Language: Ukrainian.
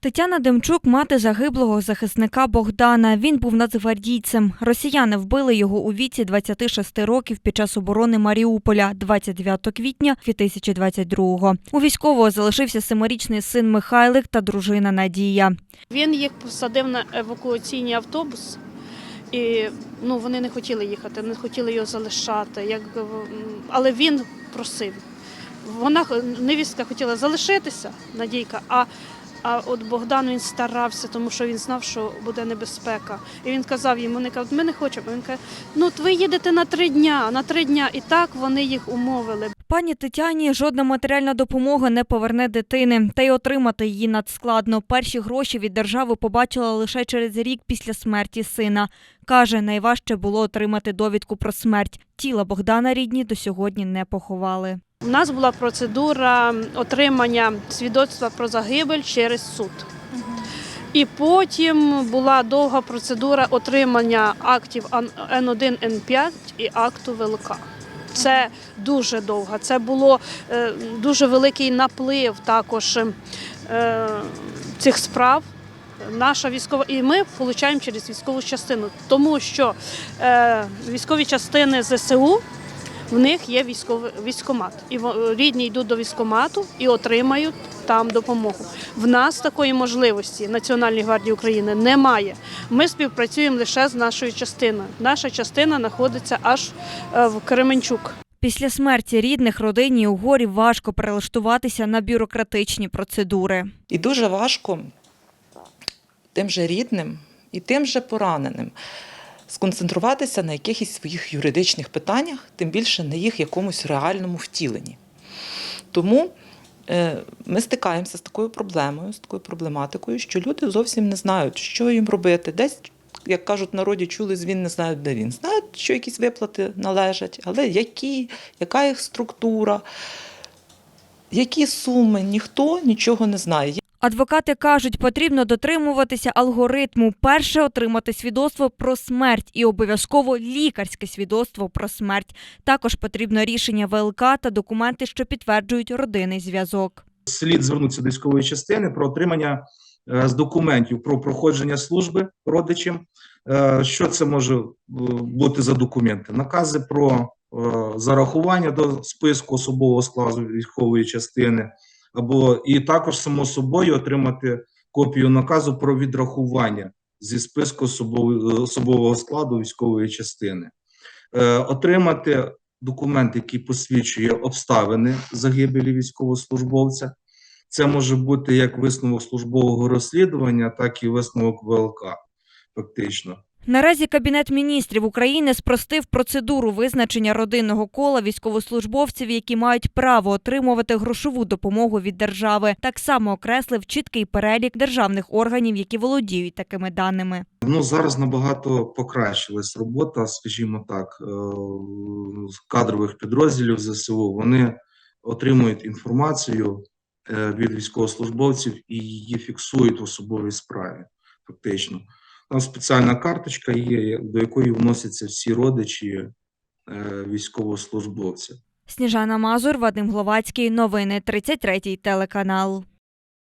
Тетяна Демчук, мати загиблого захисника Богдана. Він був нацгвардійцем. Росіяни вбили його у віці 26 років під час оборони Маріуполя 29 квітня 2022-го. У військового залишився семирічний син Михайлик та дружина Надія. Він їх посадив на евакуаційний автобус, і ну, вони не хотіли їхати, не хотіли його залишати. Як, але він просив. Вона невістка хотіла залишитися, Надійка, а, а от Богдан він старався, тому що він знав, що буде небезпека. І він казав їм, вони кажуть, ми не хочемо. Він каже, ну от ви їдете на три дня, на три дня. І так вони їх умовили. Пані Тетяні жодна матеріальна допомога не поверне дитини, та й отримати її надскладно. Перші гроші від держави побачила лише через рік після смерті сина. Каже, найважче було отримати довідку про смерть. Тіла Богдана рідні до сьогодні не поховали. У нас була процедура отримання свідоцтва про загибель через суд. І потім була довга процедура отримання актів Н1, Н5 і акту ВЛК. Це дуже довго. Це було е, дуже великий наплив також е, цих справ. Наша військова, і ми отримуємо через військову частину, тому що е, військові частини ЗСУ в них є військомат. І во- рідні йдуть до військомату і отримають там допомогу. В нас такої можливості Національної гвардії України немає. Ми співпрацюємо лише з нашою частиною. Наша частина знаходиться аж е, в Кременчук. Після смерті рідних родині у горі важко перелаштуватися на бюрократичні процедури. І дуже важко тим же рідним і тим же пораненим сконцентруватися на якихось своїх юридичних питаннях, тим більше на їх якомусь реальному втіленні. Тому е, ми стикаємося з такою проблемою, з такою проблематикою, що люди зовсім не знають, що їм робити. Десь, як кажуть народі, чули звін, не знають, де він. Знають, що якісь виплати належать, але які, яка їх структура, які суми, ніхто нічого не знає. Адвокати кажуть, потрібно дотримуватися алгоритму. Перше отримати свідоцтво про смерть і обов'язково лікарське свідоцтво про смерть. Також потрібно рішення ВЛК та документи, що підтверджують родинний зв'язок. слід звернутися до військової частини про отримання е, з документів про проходження служби родичам. Е, Що це може е, бути за документи? Накази про зарахування до списку особового складу військової частини, або і також само собою отримати копію наказу про відрахування зі списку особового, особового складу військової частини, Е, отримати документ, який посвідчує обставини загибелі військовослужбовця. Це може бути як висновок службового розслідування, так і висновок ВЛК, фактично. Наразі Кабінет міністрів України спростив процедуру визначення родинного кола військовослужбовців, які мають право отримувати грошову допомогу від держави. Так само окреслив чіткий перелік державних органів, які володіють такими даними. Ну зараз набагато покращилась робота, скажімо так, е, кадрових підрозділів ЗСУ. Вони отримують інформацію е, від військовослужбовців і її фіксують в особовій справі. Фактично, там спеціальна карточка є, до якої вносяться всі родичі е, військовослужбовця. Сніжана Мазур, Вадим Гловацький. Новини 33 телеканал.